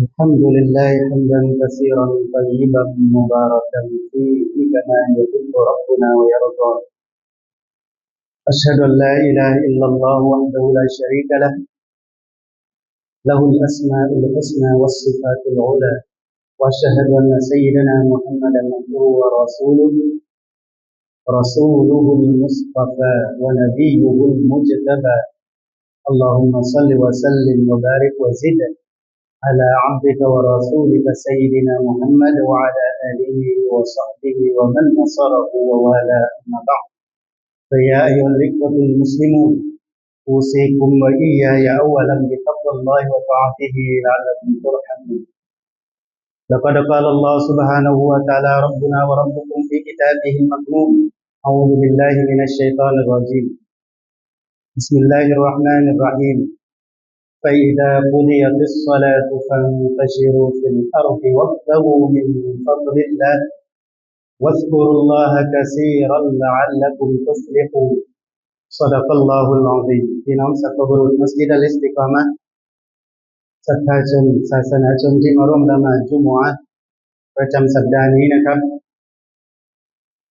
الحمد لله حمدا كثيرا طيبا مباركا فيه كما يحب ربنا ويرضى. أشهد أن لا إله إلا الله وحده لا شريك له. له الأسماء الحسنى والصفات العلى. وأشهد أن سيدنا محمدا عبده ورسوله. رسوله المصطفى ونبيه المجتبى. اللهم صل وسلم وبارك وزد على عبدك ورسولك سيدنا محمد وعلى آله وصحبه ومن نصره ووالاه أما بعد. فيا أيها الإخوة المسلمون أوصيكم وإياي أولا بتقوى الله وطاعته لعلكم ترحمون. لقد قال الله سبحانه وتعالى ربنا وربكم في كتابه المكنون أعوذ بالله من الشيطان الرجيم. بسم الله الرحمن الرحيم. فإذا قضيت الصلاة فانتشروا في الأرض وابتغوا من فضل الله واذكروا الله كثيرا لعلكم تفلحون صدق الله العظيم พี่น้องสักบุรุษมัสยิดอัลอิสติกามะศรัทธาชนศาสนาชนที่มาร่วมละหมาดจุมอะประจำสัปดาห์นี้นะครับ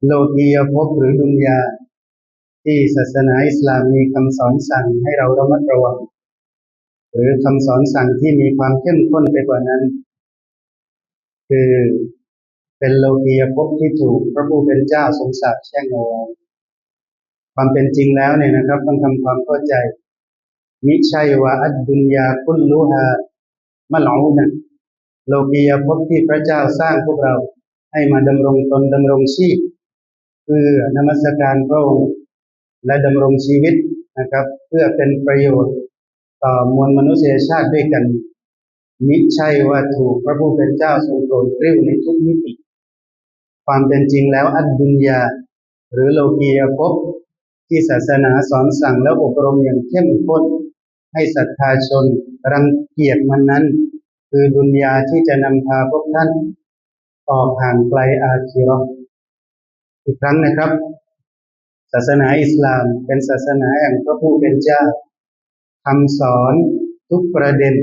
โลกียภพหรือดุนยา ที่ศาสนาอิสลามมีคำสอนสั่งให้เราระมัดระวัง หรือคำสอนสั่งที่มีความเข้มข้นไปกว่านั้น คือเป็นโลกียภพที่ถูกพระผู้เป็นเจ้าทรงสาปแช่งเอาไว้ความเป็นจริงแล้วเนี่ยนะครับ ต้องทำความเข้าใจมิใช่ว่าอัดดุนยาคุลลูฮามะลอูนะโลกียภพที่พระเจ้าสร้างพวกเราให้มาดำรงตนดำรงชีพเพื่อนมัสการพระองค์และดำรงชีวิตนะครับ เพื่อเป็นประโยชน์ ต่อมวลมนุษยชาติด้วยกันมิใช่ว่าถูกพระผู้เป็นเจ้าทรงโปรดเกล้าในทุกมิติ ความเป็นจริงแล้วอัดดุนยา หรือโลกียภพที่ศาสนาสอนสั่งและอบรมอย่างเข้มข้นให้ศรัทธาชนรังเกียจมันนั้น คือดุนยาที่จะนำพาพวกท่านออกห่างไกลอาคีรออีกครั้งนะครับ ศาสนาอิสลามเป็นศาสนาแห่งพระผู้เป็นเจ้า คำสอนทุกประเด็น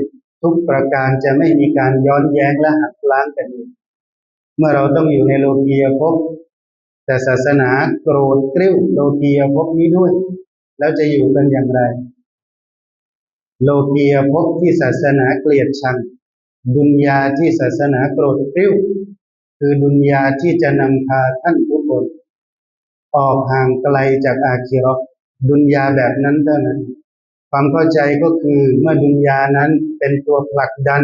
ทุกประการจะไม่มีการย้อนแย้งและหักล้างกันอีกเมื่อเราต้องอยู่ในโลกียภพแต่ศาสนาโกรธกริ้วโลกียภพนี้ด้วย แล้วจะอยู่กันอย่างไร โลกียภพที่ศาสนาเกลียดชัง ดุนยาที่ศาสนาโกรธกริ้ว คือดุนยาที่จะนำพาท่านทุกคน ออกห่างไกลจากอาคีรอดุนยาแบบนั้นเท่านั้น ความเข้าใจก็คือเมื่อดุนยานั้นเป็นตัวผลักดัน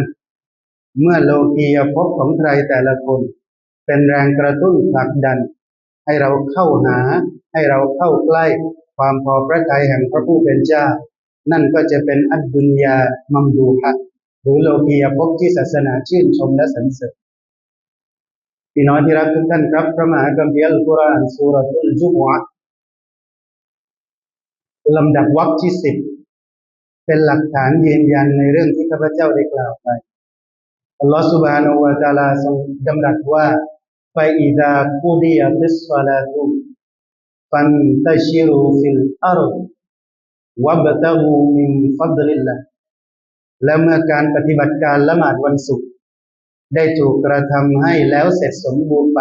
เมื่อโลกียภพของใครแต่ละคน เป็นแรงกระตุ้นผลักดัน ให้เราเข้าหา ให้เราเข้าใกล้ ความพอพระทัยแห่งพระผู้เป็นเจ้า นั่นก็จะเป็นอัดดุนยามัมดูฮัดหรือโลกียภพที่ศาสนาชื่นชมและสรรเสริญพี่น้องที่รักทุกท่านครับพระมหาคัมภีร์อัลกุรานสุรทุลจุมอะลำดับวรรคที่สิบ เป็นหลักฐานยืนยันในเรื่องที่ข้าพเจ้าได้กล่าวไปอัลลอฮฺสุบานุวาตาลาทรงดำรัสว่าไปอิดาคูดียบิสฟาลาตุฟันตชิรูฟิลอารวับตะหูมินฟัดลิลละและเมื่อการปฏิบัติการละหมาดวันศุกร์ได้ถูกกระทำให้แล้วเสร็จสมบูรณ์ไป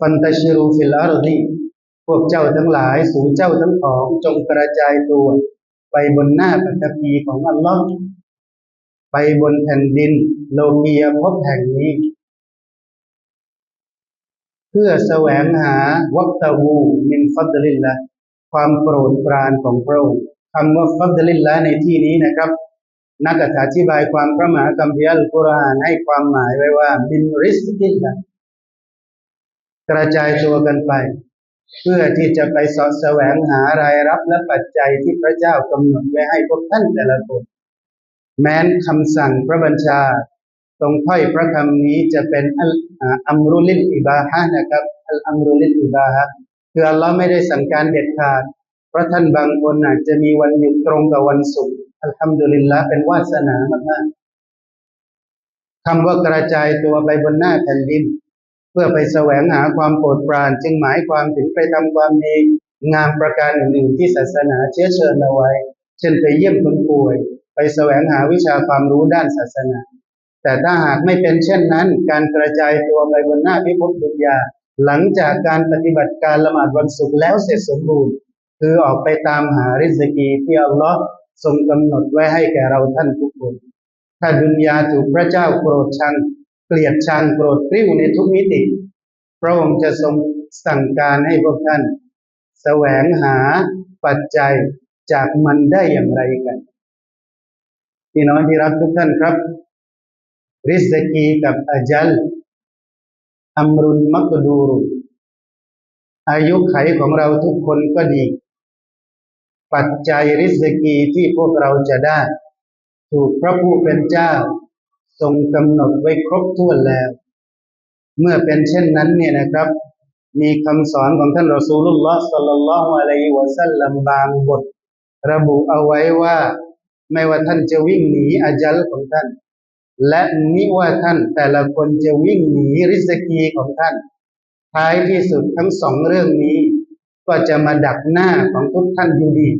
ฟันตชิรูฟิลอารดีพวกเจ้าทั้งหลายสู่เจ้าทั้งของจงกระจายตัว ไปบนหน้าปัตภีของอัลลอฮ์ไปบนแผ่นดินโลกียภพแห่งนี้ เพื่อแสวงหาวัตวูมินฟัดลิลละความโปรดปรานของพระองค์คำว่าฟัดลิลละในที่นี้นะครับ นักอธิบายความพระมหาคัมภีร์อัลกุรอานให้ความหมายไว้ว่ามินริสกิลละกระจายตัวกันไป เพื่อที่จะไปสอบแสวงหารายรับและปัจจัยที่พระเจ้ากำหนดไว้ให้พวกท่านแต่ละคน แม้นคำสั่งพระบัญชา ตรงถ้อยพระคำนี้จะเป็นอัมรุลิลอิบาฮะนะครับอัมรุลิลอิบาฮะคืออัลลอฮ์ไม่ได้สั่งการเด็ดขาด เพราะท่านบางคนอาจจะมีวันหยุดตรงกับวันศุกร์อัลฮัมดุลิลละเป็นวาสนามากๆคำว่ากระจายตัวไปบนหน้าแผ่นดิน เพื่อไปแสวงหาความโปรดปรานจึงหมายความถึงไปทำความดีงานประการอื่นๆที่ศาสนาเชื้อเชิญเอาไว้ เช่นไปเยี่ยมคนป่วย ไปแสวงหาวิชาความรู้ด้านศาสนา แต่ถ้าหากไม่เป็นเช่นนั้น การกระจายตัวไปบนหน้าพิภพดุนยา หลังจากการปฏิบัติการละหมาดวันศุกร์แล้วเสร็จสมบูรณ์ คือออกไปตามหาริสกีที่อัลลอฮ์ทรงกำหนดไว้ให้แก่เราท่านทุกคน ถ้าดุนยาถูกพระเจ้าโกรธชัง เกลียดชังโกรธกริ้วในทุกมิติ พระองค์จะทรงสั่งการให้พวกท่านแสวงหาปัจจัยจากมันได้อย่างไรกันพี่น้องที่รักทุกท่านครับ ริสกีกับอาจัลอัมรุนมักดูรุอายุไขของเราทุกคนก็ดี ปัจจัยริสกีที่พวกเราจะได้ ถูกพระผู้เป็นเจ้า ทรงกำหนดไว้ครบถ้วนแล้ว เมื่อเป็นเช่นนั้นเนี่ยนะครับ มีคำสอนของท่านรอซูลุลลอฮ์สัลลัลลอฮุอะลัยฮิวะสัลลัมบางบท ระบุเอาไว้ว่า ไม่ว่าท่านจะวิ่งหนีอาจัลของท่าน และนิว่าท่านแต่ละคนจะวิ่งหนีริสกีของท่าน ท้ายที่สุดทั้งสองเรื่องนี้ ก็จะมาดักหน้าของทุกท่านอยู่ดี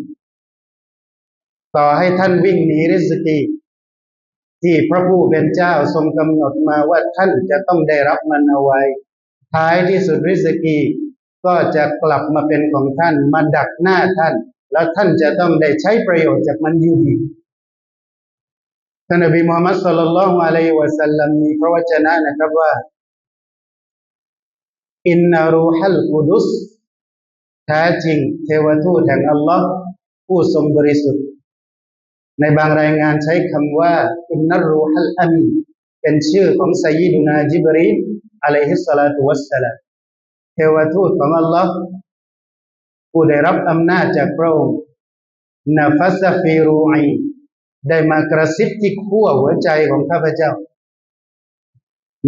ต่อให้ท่านวิ่งหนีริสกี ที่พระผู้เป็นเจ้าทรงกำหนดมาว่าท่านจะต้องได้รับมันเอาไว้ ท้ายที่สุดริสกีก็จะกลับมาเป็นของท่านมาดักหน้าท่าน แล้วท่านจะต้องได้ใช้ประโยชน์จากมันอยู่ดีท่านนบีมุฮัมมัดสุลลัลลอฮุอะลัยฮิวะสัลลัมมีพระวจนะนะครับว่าอินนารูฮัลกุดุสแท้จริงเทวทูตแห่งอัลลอฮ์ผู้ทรงบริสุทธิ์ ในบางรายงานใช้คำว่าอินนารูฮัลอามีเป็นชื่อของไซยิดุนาจิบรีอะลัยฮิสสลาตุวัสสลามเทวทูตของอัลลอฮ์ผู้ได้รับอำนาจจากพระองค์นาฟัสฟีรูอีได้มากระซิบที่ขั้วหัวใจของข้าพเจ้า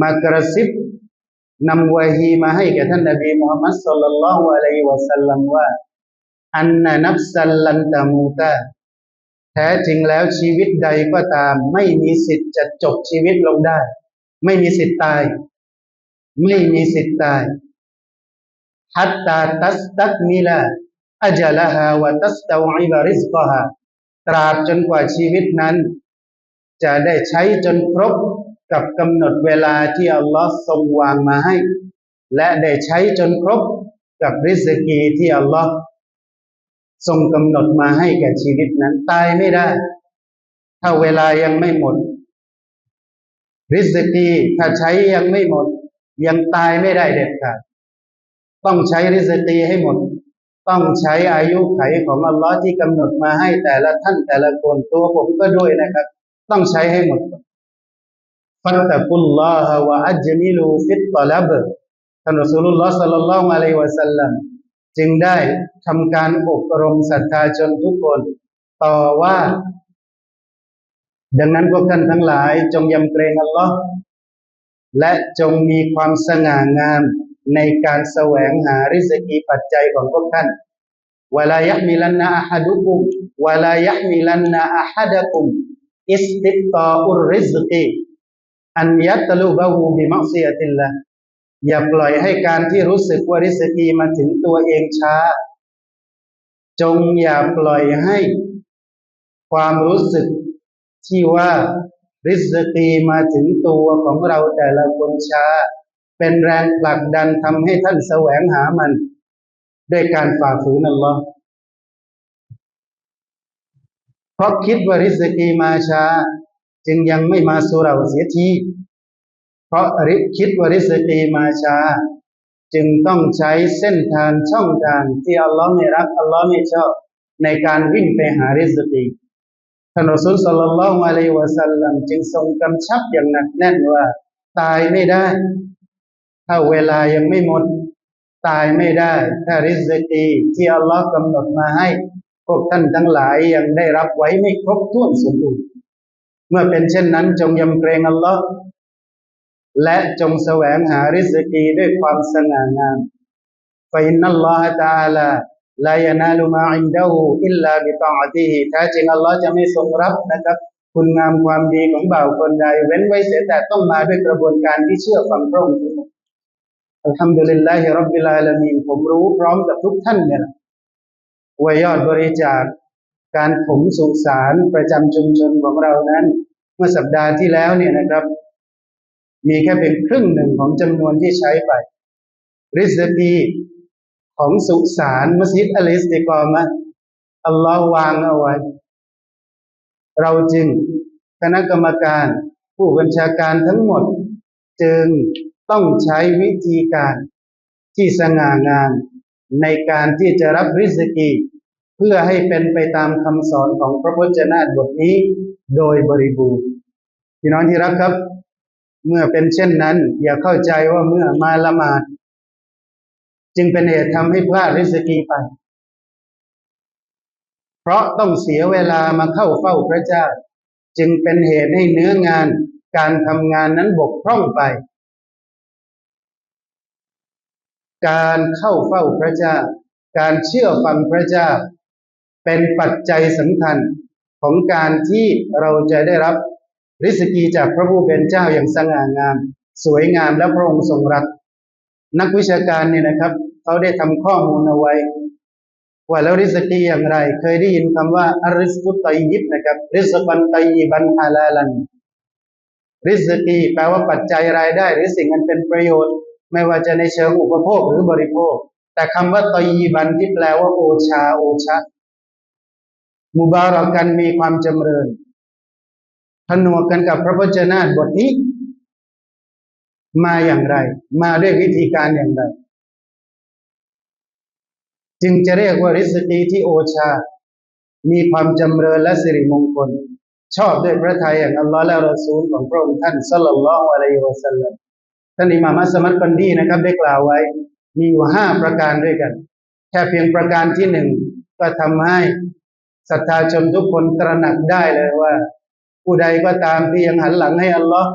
มากระซิบนำวะฮีมาให้แก่ท่านนบีมุฮัมมัดสุลลัลลอฮุอะลัยฮิวะสัลลัมว่าอันนนับสัลลันตามูตา แท้จริงแล้วชีวิตใดก็ตาม ไม่มีสิทธิ์จะจบชีวิตลงได้ ไม่มีสิทธิ์ตาย ไม่มีสิทธิ์ตายฮัตตาตัสตักมิลาอัจลาฮาวะตัสตาวอิบริสกฮาตราบจนกว่าชีวิตนั้น จะได้ใช้จนครบกับกำหนดเวลาที่อัลลอฮ์ทรงวางมาให้ และได้ใช้จนครบกับริสกีที่อัลลอฮ์ ทรงกำหนดมาให้แก่ชีวิตนั้นตายไม่ได้ ถ้าเวลายังไม่หมด ริสกีถ้าใช้ยังไม่หมด ยังตายไม่ได้เด็ดขาดต้องใช้ริสกีให้หมด ต้องใช้อายุไขของอัลลอฮ์ที่กำหนดมาให้แต่ละท่านแต่ละคนตัวผมก็ด้วยนะครับ ต้องใช้ให้หมดฟัตตะกุลลอฮะวะอัจมิลูฟิตตลับท่านรอสูลุลลอฮ์สัลลัลลอฮุอะลัยวะสัลลัม จึงได้ทำการอบรมศรัทธาชนทุกคน ต่อว่า ดังนั้นพวกท่านทั้งหลายจงยำเกรงอัลลอฮ์และจงมีความสง่างามในการแสวงหาริสกีปัจจัยของพวกท่านวลายะมิลันนาอะฮัดุกุมวลายะมิลันนาอะฮัดะกุมอิสติตาอุริสกีอันยัตลูบะฮูบิมักซียติลละ อย่าปล่อยให้การที่รู้สึกว่าริสกีมาถึงตัวเองช้า จงอย่าปล่อยให้ความรู้สึกที่ว่าริสกีมาถึงตัวของเราแต่ละคนช้า เป็นแรงผลักดันทำให้ท่านแสวงหามัน ด้วยการฝ่าฝืนอัลลอฮ์เพราะคิดว่าริสกีมาช้า จึงยังไม่มาสู่เราเสียที เพราะริคิดว่าริสกีมาชา จึงต้องใช้เส้นทางช่องทางที่อัลลอฮ์ไม่รักอัลลอฮ์ไม่ชอบในการวิ่งไปหาริสกีท่านอัสลลัลลอฮุอะลัยวะสัลลัมจึงทรงกำชับอย่างหนักแน่นว่า ตายไม่ได้ ถ้าเวลายังไม่หมด ตายไม่ได้ ถ้าริสกีที่อัลลอฮ์กำหนดมาให้ พวกท่านทั้งหลายยังได้รับไว้ไม่ครบถ้วนสมบูรณ์เมื่อเป็นเช่นนั้นจงยำเกรงอัลลอฮ์ และจงแสวงหาริสกีด้วยความสง่างามฟอินนัลลอฮฺตาลาลายนาลุมาอินดาหูอิลลาบิตาอติฮิแท้จริงอัลลอฮ์จะไม่ทรงรับนะครับ คุณงามความดีของบ่าวคนใด เว้นไว้เสียแต่ต้องมาด้วยกระบวนการที่เชื่อฟังพระองค์อัลฮัมดุลิลลาฮิรับบิลอาลามีนผมรู้พร้อมกับทุกท่านเนี่ยว่ายอดบริจาคการถมสุสารประจำชุมชนของเรานั้น เมื่อสัปดาห์ที่แล้วเนี่ยนะครับ มีแค่เป็นครึ่งหนึ่งของจำนวนที่ใช้ไปริสกีของสุสานมัสยิดอลิสติกอมะอัลลอฮ์วางเอาไว้ เราจึงคณะกรรมการผู้บัญชาการทั้งหมด จึงต้องใช้วิธีการที่สง่างามในการที่จะรับริสกี เพื่อให้เป็นไปตามคำสอนของพระพุทธเจ้าบทนี้ โดยบริบูรณ์พี่น้องที่รักครับ เมื่อเป็นเช่นนั้น อย่าเข้าใจว่าเมื่อมาละหมาดจึงเป็นเหตุทำให้พลาดริสกีไป เพราะต้องเสียเวลามาเข้าเฝ้าพระเจ้า จึงเป็นเหตุให้เนื้องานการทำงานนั้นบกพร่องไป การเข้าเฝ้าพระเจ้า การเชื่อฟังพระเจ้า เป็นปัจจัยสำคัญของการที่เราจะได้รับ ริสกีจากพระผู้เป็นเจ้าอย่างสง่างาม สวยงามและพระองค์ทรงรัก นักวิชาการเนี่ยนะครับเขาได้ทำข้อมูลเอาไว้ ว่าแล้วริสกีอย่างไร เคยได้ยินคำว่าอาริสกุตไตยิบนะครับ ริสบันไตยิบันฮาลาลันริสกีแปลว่าปัจจัยรายได้ หรือสิ่งอันเป็นประโยชน์ ไม่ว่าจะในเชิงอุปโภคหรือบริโภค แต่คำว่าตยีบันที่แปลว่าโอชาโอชะมุบารักันมีความจำเริญ นวกกันกับพระพจนาบทนี้ มาอย่างไร มาด้วยวิธีการอย่างไร จึงจะเรียกว่าริสกีที่โอชา มีความจำเริญและสิริมงคล ชอบด้วยพระทัยอย่างอัลลอฮ์และรอซูลของพระองค์ท่านสัลลัลลอฮุอะลัยฮิวะสัลลัมท่านอิมามัสมัดกันดีนะครับ ได้กล่าวไว้ มีอยู่ห้าประการด้วยกัน แค่เพียงประการที่หนึ่งก็ทำให้ศรัทธาชนทุกคนตระหนักได้เลยว่า ผู้ใดก็ตามที่ยังหันหลังให้อัลลอฮ์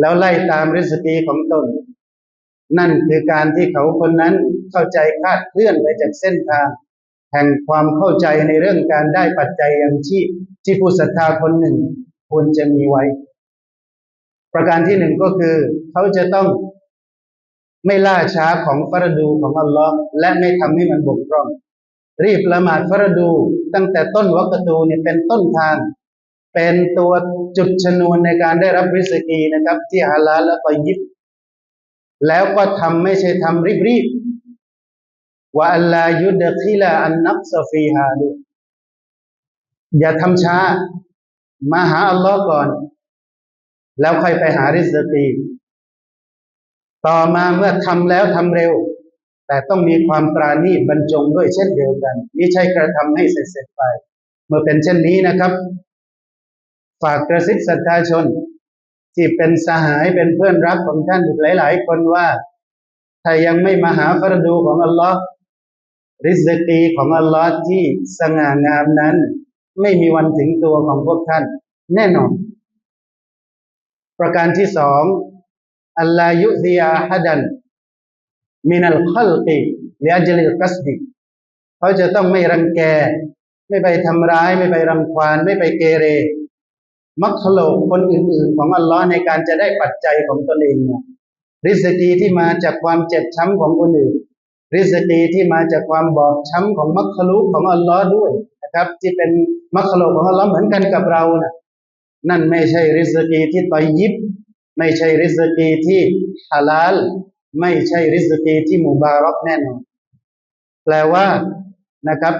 แล้วไล่ตามริสกีของตน นั่นคือการที่เขาคนนั้นเข้าใจคาดเคลื่อนไปจากเส้นทาง แห่งความเข้าใจในเรื่องการได้ปัจจัยอย่างชีพที่ผู้ศรัทธาคนหนึ่งควรจะมีไว้ ประการที่หนึ่งก็คือ เขาจะต้องไม่ล่าช้าของฟรดูของอัลลอฮ์และไม่ทำให้มันบกพร่อง รีบละหมาดฟรดูตั้งแต่ต้นวักตูเนี่ยเป็นต้นทาง เป็นตัวจุดชนวนในการได้รับริสกีนะครับ ที่ฮาลาลและไปยิบ แล้วก็ทำไม่ใช่ทำรีบรีบว่าอัลลายุดคิลาอันนักซฟีฮาดูอย่าทำช้า มาหาอัลลอฮ์ก่อน แล้วค่อยไปหาริสกีต่อมาเมื่อทำแล้วทำเร็ว แต่ต้องมีความปราณีตบรรจงด้วยเช่นเดียวกัน ไม่ใช่กระทำให้เสร็จไป เมื่อเป็นเช่นนี้นะครับ ฝากกระซิบศรัทธาชน ที่เป็นสหายเป็นเพื่อนรักของท่านอีกหลาย ๆ คนว่า ถ้ายังไม่มาหาฟรดูของอัลลอฮ์ริสกีของอัลลอฮ์ที่สง่างามนั้น ไม่มีวันถึงตัวของพวกท่าน แน่นอน ประการที่สองอัลลายุซิยาฮัดันมินัลขัลกีเลียจลิลกัสบีเขาจะต้องไม่รังแก ไม่ไปทำร้าย ไม่ไปรังควาน ไม่ไปเกเร มักขโลกคนอื่น ๆ ของอัลลอฮ์ในการจะได้ปัจจัยของตนเองริสกีที่มาจากความเจ็บช้ำของคนอื่น ริสกีที่มาจากความบอบช้ำของมักขลุของอัลลอฮ์ด้วยนะครับ ที่เป็นมักขโลกของอัลลอฮ์เหมือนกันกับเรานะนั่นไม่ใช่ริสกีที่ตอยยิบ ไม่ใช่ริสกีที่ฮาลาล ไม่ใช่ริสกีที่มุบารักแน่นอนแปลว่านะครับ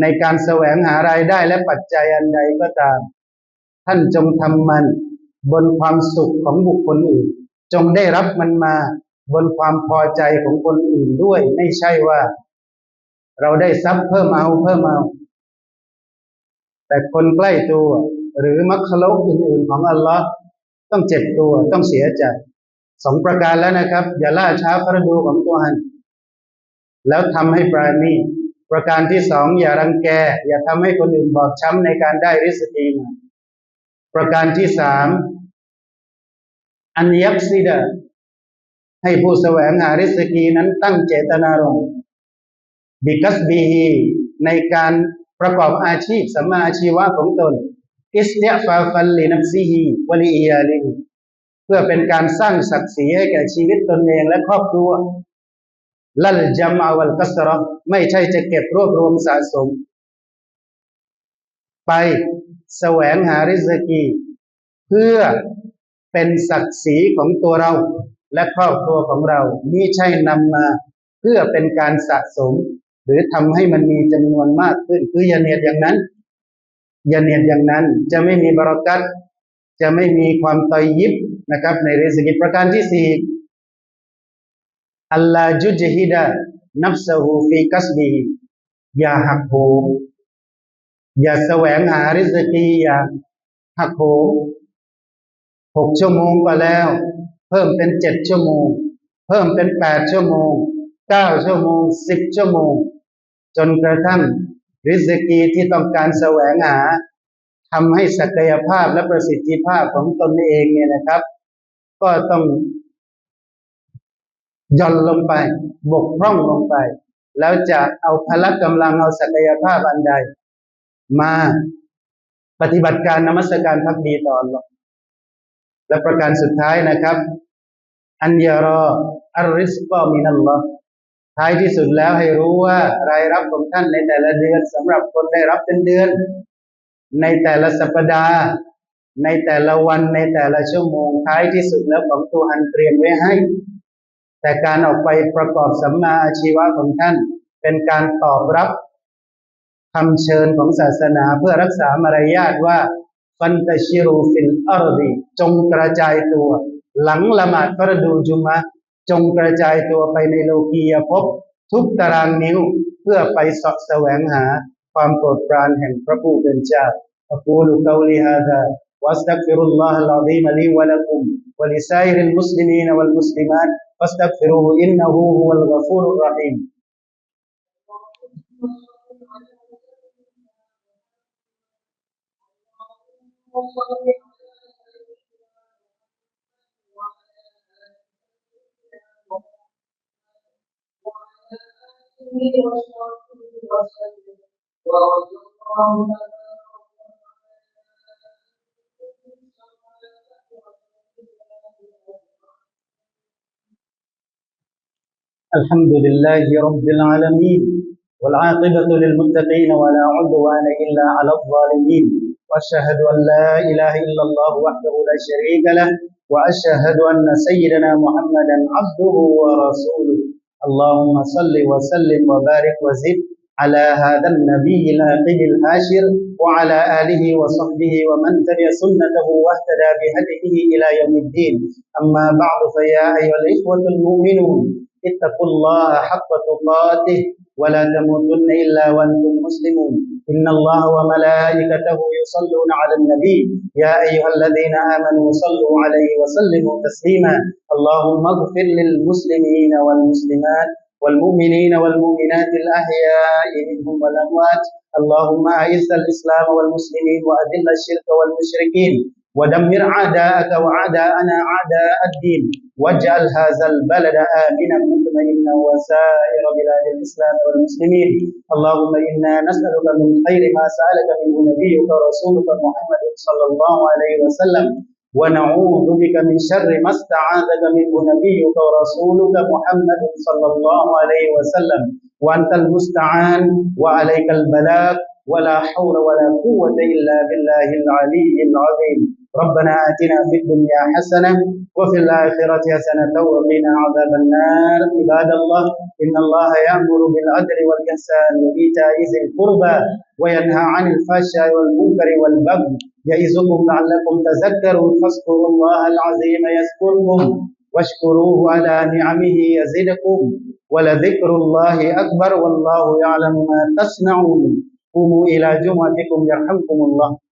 ในการแสวงหารายได้และปัจจัยอันใดก็ตาม ท่านจงทำมัน บนความสุขของบุคคลอื่น จงได้รับมันมา บนความพอใจของคนอื่นด้วย ไม่ใช่ว่า เราได้ทรัพย์เพิ่มเอาเพิ่มเอา แต่คนใกล้ตัว หรือมัคคลกอื่นๆของอัลลอฮ์ต้องเจ็บตัวต้องเสียใจสองประการแล้วนะครับ อย่าล่าช้าพระดูของตัวหัน แล้วทำให้ปราณีประการที่สองอย่ารังแก อย่าทำให้คนอื่นบอบช้ำในการได้ริสกีมา ประการที่สามอันยักซิดาให้ผู้แสวงหาริสกีนั้นตั้งเจตนารมณ์บิกัสบีฮีในการประกอบอาชีพสัมมาอาชีวะของตน อิสเนฟาฟัลลีนับซีฮีวลีอียาลีเพื่อเป็นการสร้างศักดิ์ศรีให้แก่ชีวิตตนเองและครอบครัวลัลจามาวัลกัสรอไม่ใช่จะเก็บรวบรวมสะสม ไป แสวงหาริสกี เพื่อเป็นศักดิ์ศรีของตัวเราและครอบครัวของเรานี่ใช่นำมาเพื่อเป็นการสะสม หรือทำให้มันมีจำนวนมากขึ้นคืออย่าเนียดอย่างนั้นอย่าเนียดอย่างนั้นจะไม่มีบรารักัตจะไม่มีความตอยยิบนะครับ ในริสกิประการที่สี่อัลลาจุจฮิดะนับสหูฟีกัสบีอย่าหักโหม อย่าแสวงหาริสกีอย่าหักโหมหกชั่วโมงก็แล้ว เพิ่มเป็นเจ็ดชั่วโมง เพิ่มเป็นแปดชั่วโมงเก้าชั่วโมงสิบชั่วโมง จนกระทั่งริสกีที่ต้องการแสวงหาทำให้ศักยภาพและประสิทธิภาพของตนเองเนี่ยนะครับ ก็ต้องย่อนลงไป บกพร่องลงไป แล้วจะเอาพละกำลังเอาศักยภาพอันใด มาปฏิบัติการนมัสการพักดีต่อหรอกและประการสุดท้ายนะครับ อันยารออัริสกอมินัลลอฮ์ท้ายที่สุดแล้วให้รู้ว่ารายรับของท่านในแต่ละเดือนสำหรับคนได้รับเป็นเดือน ในแต่ละสัปดาห์ ในแต่ละวันในแต่ละชั่วโมงท้ายที่สุดแล้วของตัวอันเตรียมไว้ให้ แต่การออกไปประกอบสัมมาอาชีวะของท่าน เป็นการตอบรับ คำเชิญของศาสนาเพื่อรักษามารยาทว่าฟันตชิรูฟินอรดีจงกระจายตัว หลังละหมาดฟรดูจุมะ จงกระจายตัวไปในโลกียภพทุกตารางนิ้วเพื่อไปสอบแสวงหาความโปรดปรานแห่งพระผู้เป็นเจ้าอักูลุกาวลีฮาดาวัสตักฟิรุลลอฮ์ลาดีมลีวะลักุมวะลิซาอิริลมุสลิมีนวัลมุสลิมาตวัสตักฟิรูอินนะฮูฮุวัลกัฟูรุรรหีม الحمد لله رب العالمين والعاقبة للمتقين ولا عدوان إلا على الظالمين. وأشهد أن لا إله إلا الله وحده لا شريك له وأشهد أن سيدنا محمدا عبده ورسوله. اللهم صل وسلم وبارك وزد على هذا النبي العاقل الهاشر وعلى آله وصحبه ومن تبع سنته واهتدى بهديه إلى يوم الدين. أما بعد فيا أيها الإخوة المؤمنون اتقوا الله حق تقاته ولا تموتن إلا وأنتم مسلمون. إن الله وملائكته يصلون على النبي. يا أيها الذين آمنوا صلوا عليه وسلموا تسليما. اللهم اغفر للمسلمين والمسلمات والمؤمنين والمؤمنات الأحياء منهم والأموات. اللهم أعز الإسلام والمسلمين وأذل الشرك والمشركين. ودمر أعداءك وأعداءنا أعداء الدين. واجعل هذا البلد آمنا مطمئنا وسائر بلاد الإسلام والمسلمين. اللهم إنا نسألك من خير ما سألك منه نبيك ورسولك محمد صلى الله عليه وسلم. ونعوذ بك من شر ما استعاذك منه نبيك ورسولك محمد صلى الله عليه وسلم. وأنت المستعان وعليك البلاغ ولا حول ولا قوة إلا بالله العلي العظيم. ربنا آتنا في الدنيا حسنة وفي الآخرة حسنة وقنا عذاب النار. عباد الله إن الله يأمر بالعدل والإحسان وإيتاء ذي القربى وينهى عن الفحشاء والمنكر والبغي يعظكم لعلكم تذكرون. فاذكروا الله العظيم يذكركم واشكروه على نعمه يزدكم ولذكر الله أكبر والله يعلم ما تصنعون. قوموا إلى جمعتكم يرحمكم الله.